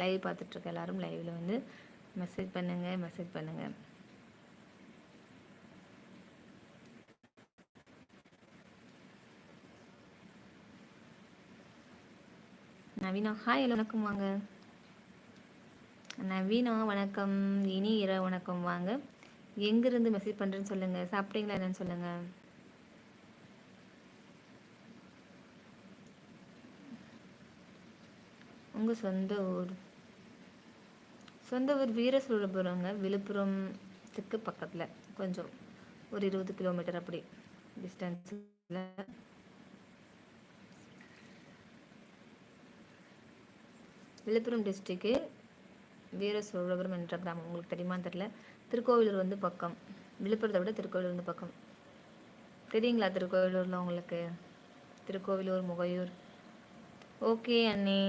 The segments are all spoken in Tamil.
லைவ் பார்த்துட்ருக்க எல்லாரும் லைவில் வந்து மெசேஜ் பண்ணுங்கள் மெசேஜ் பண்ணுங்கள் நவீனா ஹாய் வணக்கம் வாங்க. நவீனா வணக்கம். இனி இரவு வணக்கம் வாங்க. எங்கேருந்து மெசேஜ் பண்ணுறேன்னு சொல்லுங்கள் சாப்பிட்டீங்களா என்னன்னு சொல்லுங்கள் உங்கள் சொந்த ஊர். சொந்த ஊர் வீரசூழபுரங்க விழுப்புரத்துக்கு பக்கத்தில். கொஞ்சம் ஒரு இருபது கிலோமீட்டர் அப்படி டிஸ்டன்ஸில் விழுப்புரம் டிஸ்ட்ரிக்கு வீர சோழபுரம் என்ற கிராமம். உங்களுக்கு தெரியுமான்னு தெரில திருக்கோவிலூர் வந்து பக்கம். விழுப்புரத்தை விட திருக்கோவிலூர் வந்து பக்கம். தெரியுங்களா திருக்கோவிலூரில் உங்களுக்கு? திருக்கோவிலூர் முகையூர். ஓகே அண்ணே.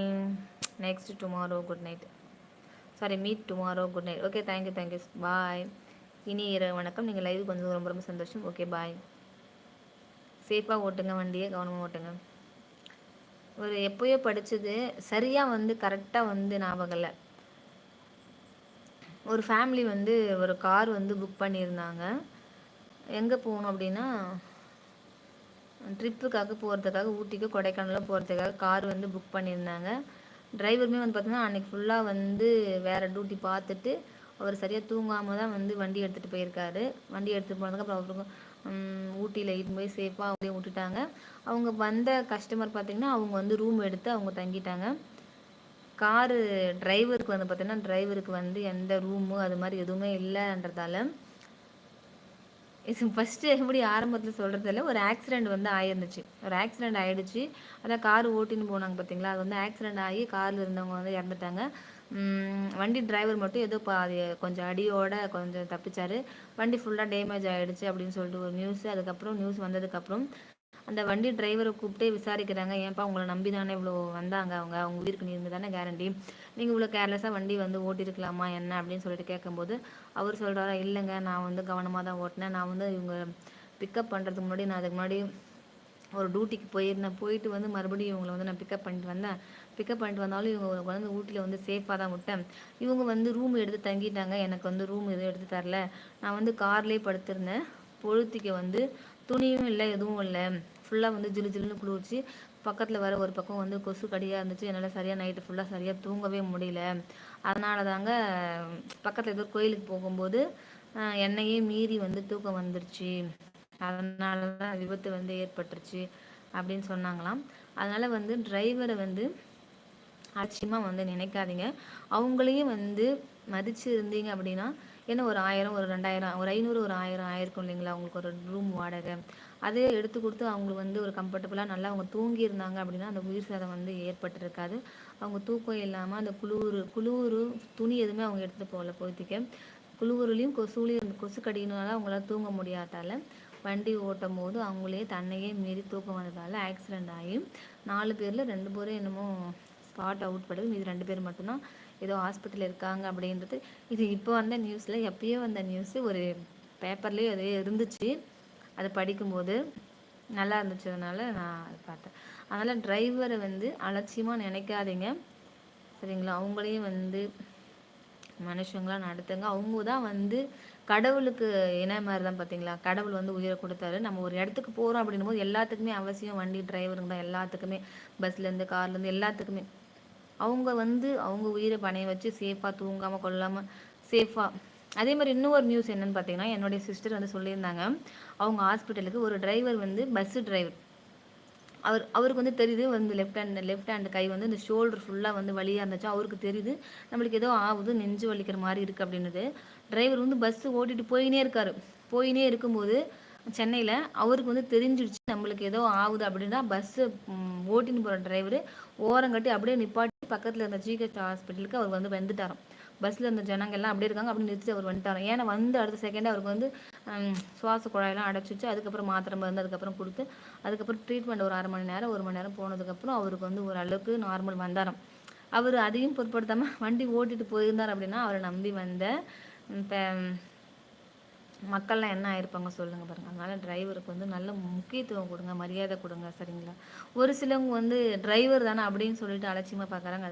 Next tomorrow good night sorry meet tomorrow good night okay thank you thank you bye இனி இரவு வணக்கம். நீங்கள் லைவ் கொஞ்சம் ரொம்ப ரொம்ப சந்தோஷம். ஓகே பாய் சேஃபாக ஓட்டுங்க வண்டியை கவனமாக ஓட்டுங்க. ஒரு எப்போயோ படித்தது சரியாக வந்து கரெக்டாக வந்து ஞாபகம் இல்லை. ஒரு ஃபேமிலி வந்து ஒரு கார் வந்து புக் பண்ணியிருந்தாங்க. எங்கே போகணும் அப்படின்னா ட்ரிப்புக்காக போகிறதுக்காக ஊட்டிக்கு கொடைக்கானலில் போகிறதுக்காக கார் வந்து புக் பண்ணியிருந்தாங்க. டிரைவருமே வந்து பார்த்தீங்கன்னா அன்றைக்கி ஃபுல்லாக வந்து வேறு டியூட்டி பார்த்துட்டு அவர் சரியாக தூங்காமல் தான் வந்து வண்டி எடுத்துகிட்டு போயிருக்காரு. வண்டி எடுத்துகிட்டு போனதுக்கப்புறம் அப்புறம் ஊட்டியில் இட்டு போய் சேஃபாக அப்படியே விட்டுட்டாங்க. அவங்க வந்த கஸ்டமர் பார்த்திங்கன்னா அவங்க வந்து ரூம் எடுத்து அவங்க தங்கிட்டாங்க. காரு டிரைவருக்கு வந்து பார்த்திங்கன்னா டிரைவருக்கு வந்து எந்த ரூமு அது மாதிரி எதுவுமே இல்லைன்றதால ஃபஸ்ட்டு எப்படி ஆரம்பத்தில் சொல்கிறதில்ல ஒரு ஆக்சிடெண்ட் வந்து ஆயிருந்துச்சு. ஒரு ஆக்சிடெண்ட் ஆகிடுச்சு அதான் கார் ஓட்டின்னு போனாங்க பார்த்தீங்களா அது வந்து ஆக்சிடெண்ட் ஆகி காரில் இருந்தவங்க வந்து இறந்துட்டாங்க. வண்டி டிரைவர் மட்டும் ஏதோ அது கொஞ்சம் அடியோட கொஞ்சம் தப்பிச்சார். வண்டி ஃபுல்லாக டேமேஜ் ஆகிடுச்சு அப்படின்னு சொல்லிட்டு ஒரு நியூஸ் அதுக்கப்புறம் நியூஸ் வந்ததுக்கப்புறம் அந்த வண்டி டிரைவரை கூப்பிட்டே விசாரிக்கிறாங்க. ஏன்ப்பா உங்களை நம்பி தானே இவ்வளோ வந்தாங்க அவங்க? அவங்க உயிருக்கு நீங்க தானே கேரண்டி நீங்கள் இவ்வளோ கேர்லெஸ்ஸாக வண்டி வந்து ஓட்டிருக்கலாமா? என்ன? அப்படின்னு சொல்லிட்டு கேட்கும்போது அவர் சொல்கிறாரா இல்லைங்க நான் வந்து கவனமாக தான் ஓட்டினேன். நான் வந்து இவங்க பிக்கப் பண்ணுறதுக்கு முன்னாடி நான் அதுக்கு முன்னாடி ஒரு டியூட்டிக்கு போயிருந்தேன். போயிட்டு வந்து மறுபடியும் இவங்களை வந்து நான் பிக்கப் பண்ணிட்டு வந்தேன். பிக்கப் பண்ணிட்டு வந்தாலும் இவங்க வந்து ஊட்டியில் வந்து சேஃபாக தான் விட்டேன். இவங்க வந்து ரூம் எடுத்து தங்கிட்டாங்க. எனக்கு வந்து ரூம் எதுவும் எடுத்து தரல. நான் வந்து கார்லேயே படுத்திருந்தேன். பொழுத்திக்க வந்து துணியும் இல்லை எதுவும் இல்லை. ஃபுல்லாக வந்து ஜிலு ஜிலுன்னு குளிர்ச்சி. பக்கத்தில் வர ஒரு பக்கம் வந்து கொசு கடியாக இருந்துச்சு. என்னால் சரியாக நைட்டு ஃபுல்லாக சரியாக தூங்கவே முடியல. அதனால தாங்க பக்கத்தில் ஏதோ கோயிலுக்கு போகும்போது என்னையே மீறி வந்து தூக்கம் வந்துருச்சு. அதனால தான் விபத்து வந்து ஏற்பட்டுருச்சு அப்படின்னு சொன்னாங்களாம். அதனால் வந்து டிரைவரை வந்து அலட்சியமாக வந்து நினைக்காதீங்க. அவங்களையும் வந்து மதிச்சு இருந்தீங்க அப்படின்னா ஏன்னா ஒரு ஆயிரம் ஒரு ரெண்டாயிரம் ஒரு ஐநூறு ஒரு ஆயிரம் ஆயிருக்கும் இல்லைங்களா? அவங்களுக்கு ஒரு ரூம் வாடகை. அதே எடுத்து கொடுத்து அவங்களுக்கு வந்து ஒரு கம்ஃபர்டபுளாக நல்லா அவங்க தூங்கியிருந்தாங்க அப்படின்னா அந்த உயிர் சேதம் வந்து ஏற்பட்டிருக்காது. அவங்க தூக்கம் இல்லாமல் அந்த குளூர் குளூர் துணி எதுவுமே அவங்க எடுத்துகிட்டு போகல போய்த்திக்க குளிர்லையும் கொசுலையும் கொசு கடினால அவங்களால தூங்க முடியாதால வண்டி ஓட்டும் போது அவங்களே தன்னையே மீறி தூக்கம் வந்ததால் ஆக்சிடெண்ட் ஆகி நாலு பேரில் ரெண்டு பேரும் என்னமோ ஸ்பாட் அவுட் படுது. மீது ரெண்டு பேர் மட்டும்தான் ஏதோ ஹாஸ்பிட்டலில் இருக்காங்க அப்படின்றது. இது இப்போ வந்த நியூஸில் எப்பயோ வந்த நியூஸு ஒரு பேப்பர்லேயே அதே இருந்துச்சு. அதை படிக்கும்போது நல்லா இருந்துச்சதுனால நான் அதை பார்த்தேன். அதனால் டிரைவரை வந்து அலட்சியமாக நினைக்காதீங்க. சரிங்களா? அவங்களையும் வந்து மனுஷங்களாக நடத்துங்க. அவங்க தான் வந்து கடவுளுக்கு இன மாதிரி தான் பார்த்தீங்களா? கடவுள் வந்து உயிரை கொடுத்தாரு. நம்ம ஒரு இடத்துக்கு போகிறோம் அப்படின்னும் போது எல்லாத்துக்குமே அவசியம் வண்டி டிரைவருங்க தான். எல்லாத்துக்குமே. பஸ்லேருந்து கார்லேருந்து எல்லாத்துக்குமே. அவங்க வந்து அவங்க உயிரை பணைய வச்சு சேஃபாக தூங்காமல் கொள்ளாமல் சேஃபாக அதே மாதிரி இன்னொரு நியூஸ் என்னென்னு பார்த்தீங்கன்னா என்னுடைய சிஸ்டர் வந்து சொல்லியிருந்தாங்க. அவங்க ஹாஸ்பிட்டலுக்கு ஒரு டிரைவர் வந்து பஸ்ஸு டிரைவர் அவர் அவருக்கு வந்து தெரியுது வந்து லெஃப்ட் ஹேண்ட் லெஃப்ட் ஹேண்ட் கை வந்து இந்த ஷோல்டர் ஃபுல்லாக வந்து வழியாக இருந்துச்சு அவருக்கு தெரியுது. நம்மளுக்கு ஏதோ ஆகுது நெஞ்சு வலிக்கிற மாதிரி இருக்குது அப்படின்னுது டிரைவர் வந்து பஸ்ஸு ஓட்டிகிட்டு போயினே இருக்கார். போயினே இருக்கும்போது சென்னையில் அவருக்கு வந்து தெரிஞ்சிடுச்சு நம்மளுக்கு ஏதோ ஆகுது அப்படின்னா பஸ்ஸு ஓட்டின்னு போகிற டிரைவர் ஓரங்கட்டி அப்படியே நிப்பாட்டி பக்கத்தில் இருந்த ஜிஹெச் ஹாஸ்பிட்டலுக்கு அவர் வந்து வந்துட்டாராம். பஸ்ஸில் இருந்த ஜனங்கள் எல்லாம் அப்படியே இருக்காங்க அப்படி நிறுத்தி அவர் வந்துட்டார் ஏன்னா வந்து அடுத்த செகண்ட் அவருக்கு வந்து சுவாச குழாயெல்லாம் அடைச்சிச்சு அதுக்கப்புறம் மாத்திரை மருந்து அதுக்கப்புறம் கொடுத்து அதுக்கப்புறம் ட்ரீட்மெண்ட் ஒரு அரை மணி நேரம் ஒரு மணி நேரம் போனதுக்கப்புறம் அவருக்கு வந்து ஓரளவுக்கு நார்மல் வந்தாராம். அவர் அதையும் பொருட்படுத்தாமல் வண்டி ஓட்டிட்டு போயிருந்தார் அப்படின்னா அவரை நம்பி வந்த இப்போ மக்கள்லாம் என்ன ஆயிருப்பாங்க சொல்லுங்கள் பாருங்கள் அதனால் டிரைவருக்கு வந்து நல்ல முக்கியத்துவம் கொடுங்க மரியாதை கொடுங்க சரிங்களா? ஒரு சிலவங்க வந்து டிரைவர் தானே அப்படின்னு சொல்லிட்டு அலட்சியமாக பார்க்குறாங்க